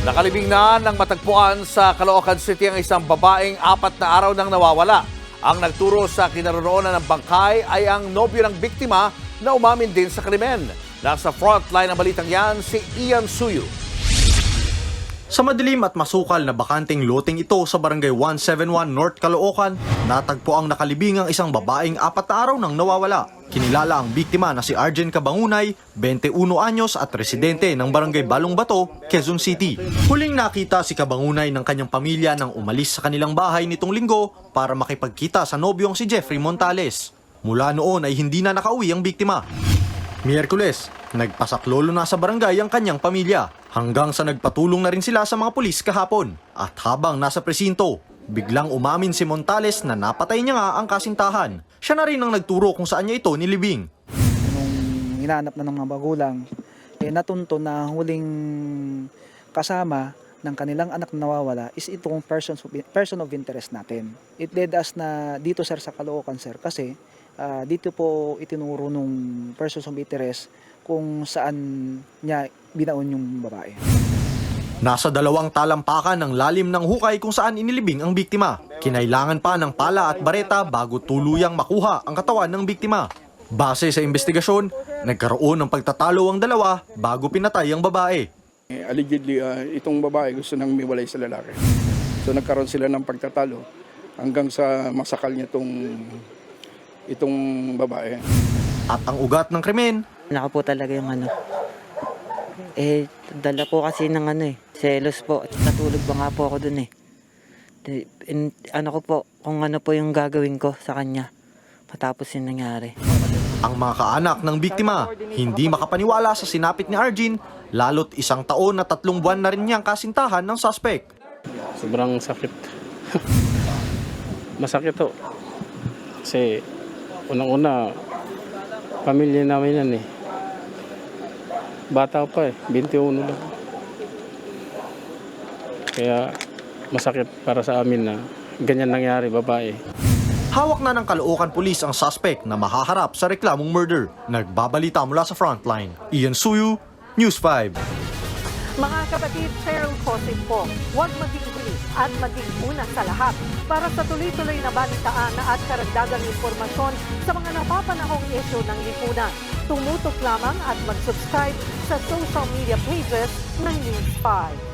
Nakalibing na ng matagpuan sa Caloocan City ang isang babaeng apat na araw nang nawawala. Ang nagturo sa kinaroroonan ng bangkay ay ang nobyo ng biktima na umamin din sa krimen. Nasa frontline ng balitang yan si Ian Suyu. Sa madilim at masukal na bakanting loting ito sa barangay 171 North Caloocan, natagpo ang nakalibing ang isang babaeng apat na araw nang nawawala. Kinilala ang biktima na si Arjen Cabangunay, 21 anyos at residente ng barangay Balong Bato, Quezon City. Huling nakita si Cabangunay ng kanyang pamilya nang umalis sa kanilang bahay nitong linggo para makipagkita sa nobyong si Jeffrey Montales. Mula noon ay hindi na nakauwi ang biktima. Miyerkules, nagpasaklolo na sa barangay ang kanyang pamilya hanggang sa nagpatulong na rin sila sa mga pulis kahapon. At habang nasa presinto, biglang umamin si Montales na napatay niya nga ang kasintahan. Siya na rin ang nagturo kung saan niya ito nilibing. nung hinahanap na ng mga magulang, eh natunto na huling kasama ng kanilang anak na nawawala is itong persons of, person of interest natin. It led us na dito sir sa Caloocan sir kasi ah, dito po itinuro nung persons of interest kung saan niya binaon yung babae. Nasa dalawang talampakan ng lalim ng hukay kung saan inilibing ang biktima. Kinailangan pa ng pala at bareta bago tuluyang makuha ang katawan ng biktima. Base sa investigasyon, nagkaroon ng pagtatalo ang dalawa bago pinatay ang babae. Eh, Allegedly, ah, itong babae gusto nang miwalay sa lalaki. So nagkaroon sila ng pagtatalo hanggang sa masakal niya itong, itong babae. At ang ugat ng krimen, Naka po talaga yung ano. Eh, dala po kasi ng ano eh. Selos po. At natulog pa nga po ako dun eh. In- ano ko po, kung ano po yung gagawin ko sa kanya. Matapos yung nangyari. Ang mga kaanak ng biktima hindi makapaniwala sa sinapit ni Arjin lalo't isang taon na tatlong buwan na rin niyang kasintahan ng suspect. Sobrang sakit. Masakit to. Kasi unang-una, pamilya namin yan eh. Bata pa eh, 21 lang. Kaya masakit para sa amin na ganyan nangyari babae. Hawak na ng Caloocan Police ang suspect na mahaharap sa reklamong murder. Nagbabalita mula sa frontline. Ian Suyu, News 5. Mga kapatid, Cheryl Cosin po, huwag maging huli at maging una sa lahat para sa tuloy-tuloy na balitaan at karagdagang impormasyon sa mga napapanahong isyu ng lipunan. Tumutok lamang at mag-subscribe sa social media pages ng News 5.